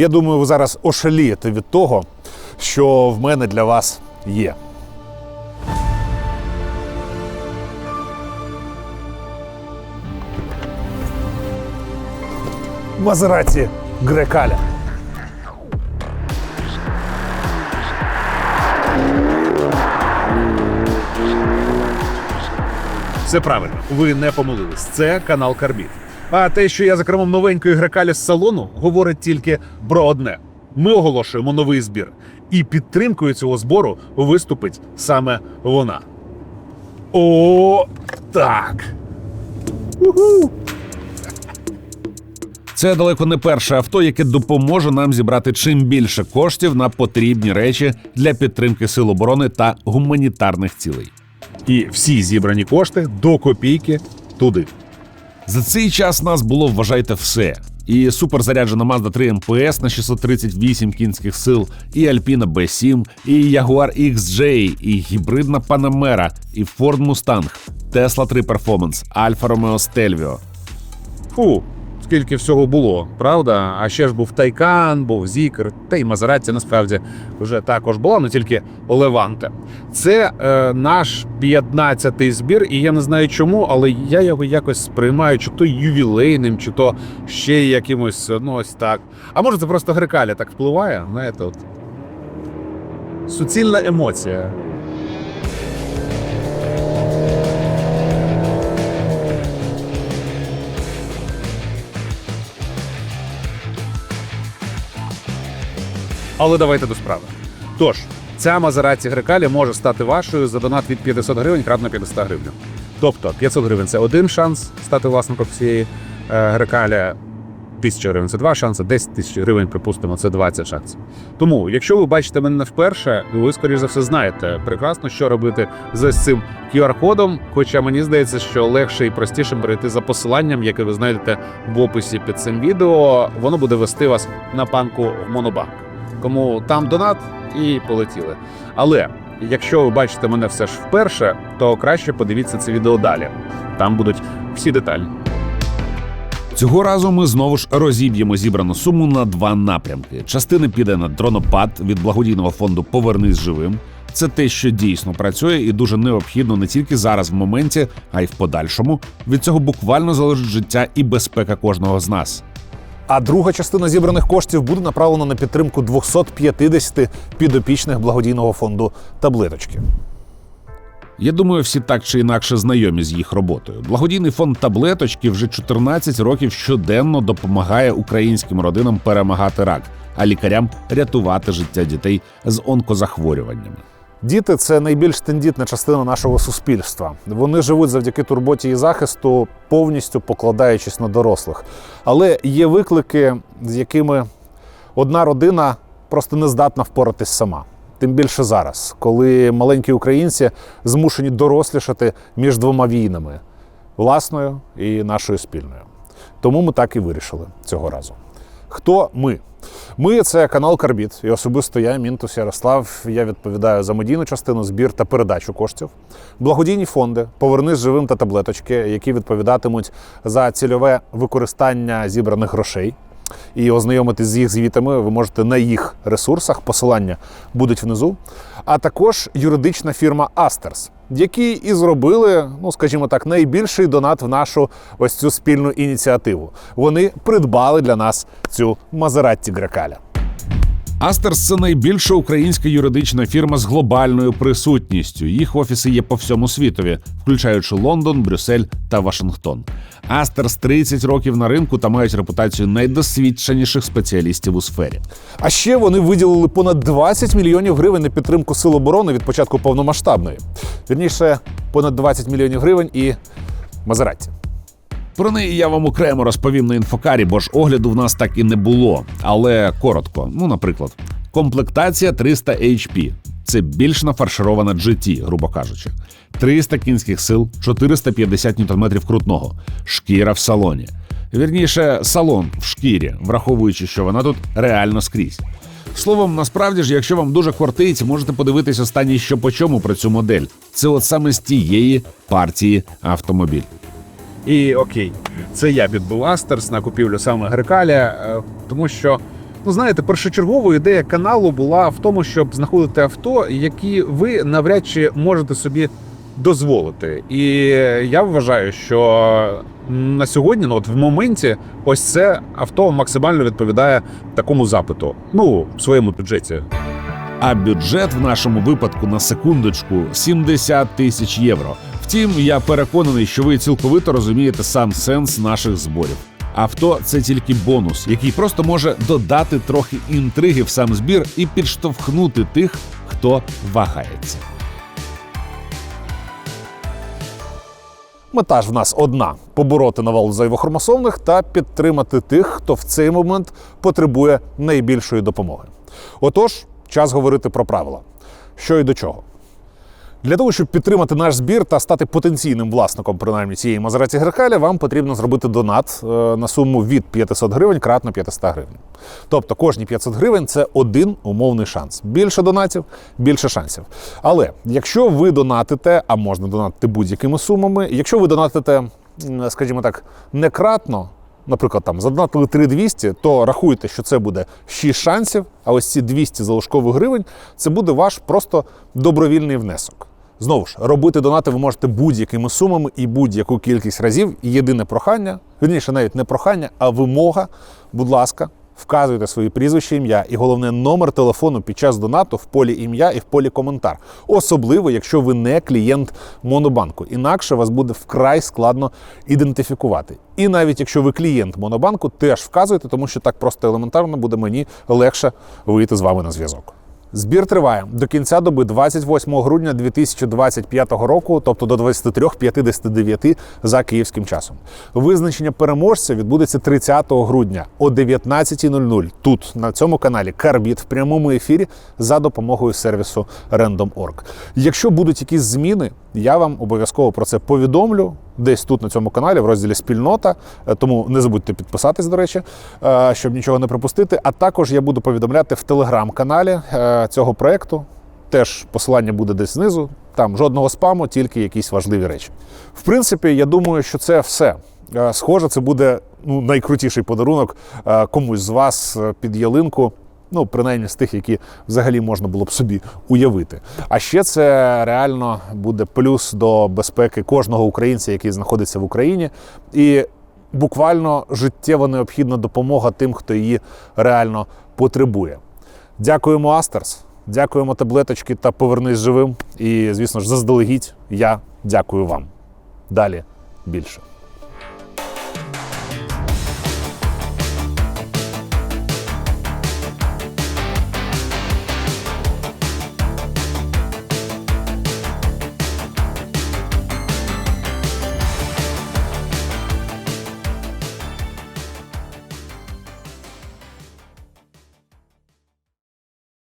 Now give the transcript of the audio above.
Я думаю, ви зараз ошалієте від того, що в мене для вас є. Мазераті Грекаля. Все правильно, ви не помилились. Це канал Карбіт. А те, що я за кермом новенької грекалі з салону, говорить тільки про одне: ми оголошуємо новий збір, і підтримкою цього збору виступить саме вона. О, так. Уху. Це далеко не перше авто, яке допоможе нам зібрати чим більше коштів на потрібні речі для підтримки сил оборони та гуманітарних цілей. І всі зібрані кошти до копійки туди. За цей час нас було вважайте все. І суперзаряджена Mazda 3 МПС на 638 кінських сил, і Alpina B7, і Jaguar XJ, і гібридна Panamera, і Ford Mustang, Tesla 3 Performance, Alfa Romeo Stelvio. Фу, скільки всього було, правда? А ще ж був Тайкан, був Зікр, та й Мазераті насправді вже також була, але тільки Леванте. Це е, наш 15-й збір, і я не знаю чому, але я його якось сприймаю, чи то ювілейним, чи то ще якимось, ну ось так. А може, це просто грекаля так впливає, знаєте, от. Суцільна емоція. Але давайте до справи. Тож, ця Мазераті Грекалі може стати вашою за донат від 500 гривень кратно 500 гривень. Тобто 500 гривень це один шанс стати власником цієї е, Грекалі. 1000 гривень це два шанси, 10 тисяч гривень, припустимо, це 20 шансів. Тому, якщо ви бачите мене вперше, ви, скоріш за все, знаєте прекрасно, що робити з цим QR-кодом. Хоча мені здається, що легше і простіше перейти за посиланням, яке ви знайдете в описі під цим відео. Воно буде вести вас на панку в Монобанк. Кому там донат і полетіли. Але якщо ви бачите мене все ж вперше, то краще подивіться це відео далі. Там будуть всі деталі. Цього разу ми знову ж розіб'ємо зібрану суму на два напрямки. Частина піде на дронопад від благодійного фонду Повернись живим. Це те, що дійсно працює і дуже необхідно не тільки зараз в моменті, а й в подальшому. Від цього буквально залежить життя і безпека кожного з нас. А друга частина зібраних коштів буде направлена на підтримку 250 підопічних благодійного фонду таблеточки. Я думаю, всі так чи інакше знайомі з їх роботою. Благодійний фонд таблеточки вже 14 років щоденно допомагає українським родинам перемагати рак, а лікарям рятувати життя дітей з онкозахворюваннями. Діти це найбільш тендітна частина нашого суспільства. Вони живуть завдяки турботі і захисту, повністю покладаючись на дорослих. Але є виклики, з якими одна родина просто не здатна впоратись сама. Тим більше зараз, коли маленькі українці змушені дорослішати між двома війнами власною і нашою спільною. Тому ми так і вирішили цього разу. Хто ми? Ми це канал Карбіт, і особисто я, Мінтус Ярослав. Я відповідаю за медійну частину, збір та передачу коштів. Благодійні фонди Повернись живим та таблеточки, які відповідатимуть за цільове використання зібраних грошей. І ознайомитись з їх звітами ви можете на їх ресурсах. Посилання будуть внизу. А також юридична фірма Астерс, які і зробили, ну скажімо так, найбільший донат в нашу ось цю спільну ініціативу. Вони придбали для нас цю Мазератті Грекаля. Астерс це найбільша українська юридична фірма з глобальною присутністю. Їх офіси є по всьому світові, включаючи Лондон, Брюссель та Вашингтон. Астерс 30 років на ринку та мають репутацію найдосвідченіших спеціалістів у сфері. А ще вони виділили понад 20 мільйонів гривень на підтримку сил оборони від початку повномасштабної. Вірніше, понад 20 мільйонів гривень і Мазератті. Про неї я вам окремо розповім на інфокарі, бо ж огляду в нас так і не було. Але коротко, ну, наприклад, комплектація 300 HP. Це більш нафарширована GT, грубо кажучи. 300 кінських сил, 450 ньютон-метрів крутного, шкіра в салоні. Вірніше, салон в шкірі, враховуючи, що вона тут реально скрізь. Словом, насправді ж, якщо вам дуже хвортить, можете подивитись останній що по чому про цю модель. Це от саме з тієї партії автомобіль. І окей, це я Астерс на купівлю саме Грекаля, е, тому що Ну, знаєте, першочергова ідея каналу була в тому, щоб знаходити авто, які ви навряд чи можете собі дозволити. І я вважаю, що на сьогодні, ну от в моменті, ось це авто максимально відповідає такому запиту. Ну, в своєму бюджеті. А бюджет в нашому випадку на секундочку 70 тисяч євро. Втім, я переконаний, що ви цілковито розумієте сам сенс наших зборів. Авто це тільки бонус, який просто може додати трохи інтриги в сам збір і підштовхнути тих, хто вагається. Мета ж в нас одна: побороти навал зайвохромосомних та підтримати тих, хто в цей момент потребує найбільшої допомоги. Отож, час говорити про правила. Що і до чого. Для того, щоб підтримати наш збір та стати потенційним власником принаймні цієї Мазераті Грекалі, вам потрібно зробити донат е, на суму від 500 гривень кратно 500 гривень. Тобто кожні 500 гривень це один умовний шанс. Більше донатів, більше шансів. Але якщо ви донатите, а можна донатити будь-якими сумами, якщо ви донатите, скажімо так, не кратно, наприклад, там задонатили 3200, то рахуйте, що це буде 6 шансів, а ось ці 200 залишкових гривень це буде ваш просто добровільний внесок. Знову ж, робити донати ви можете будь-якими сумами і будь-яку кількість разів. Єдине прохання, вірніше, навіть не прохання, а вимога, будь ласка, вказуйте свої прізвище, ім'я і головне номер телефону під час донату в полі ім'я і в полі коментар. Особливо, якщо ви не клієнт Монобанку. Інакше вас буде вкрай складно ідентифікувати. І навіть якщо ви клієнт Монобанку, теж вказуйте, тому що так просто елементарно буде мені легше вийти з вами на зв'язок. Збір триває до кінця доби 28 грудня 2025 року, тобто до 23.59 за київським часом. Визначення переможця відбудеться 30 грудня о 19.00 тут на цьому каналі Карбіт в прямому ефірі за допомогою сервісу Random.org. Якщо будуть якісь зміни, я вам обов'язково про це повідомлю. Десь тут на цьому каналі в розділі спільнота, Е, тому не забудьте підписатись, до речі, е, щоб нічого не пропустити. А також я буду повідомляти в телеграм-каналі е, цього проекту. Теж посилання буде десь знизу. Там жодного спаму, тільки якісь важливі речі. В принципі, я думаю, що це все. Е, Схоже, це буде ну, найкрутіший подарунок е, комусь з вас е, під ялинку. Ну, принаймні з тих, які взагалі можна було б собі уявити. А ще це реально буде плюс до безпеки кожного українця, який знаходиться в Україні, і буквально життєво необхідна допомога тим, хто її реально потребує. Дякуємо, Астерс. Дякуємо таблеточки та повернись живим. І, звісно ж, заздалегідь я дякую вам. Далі більше.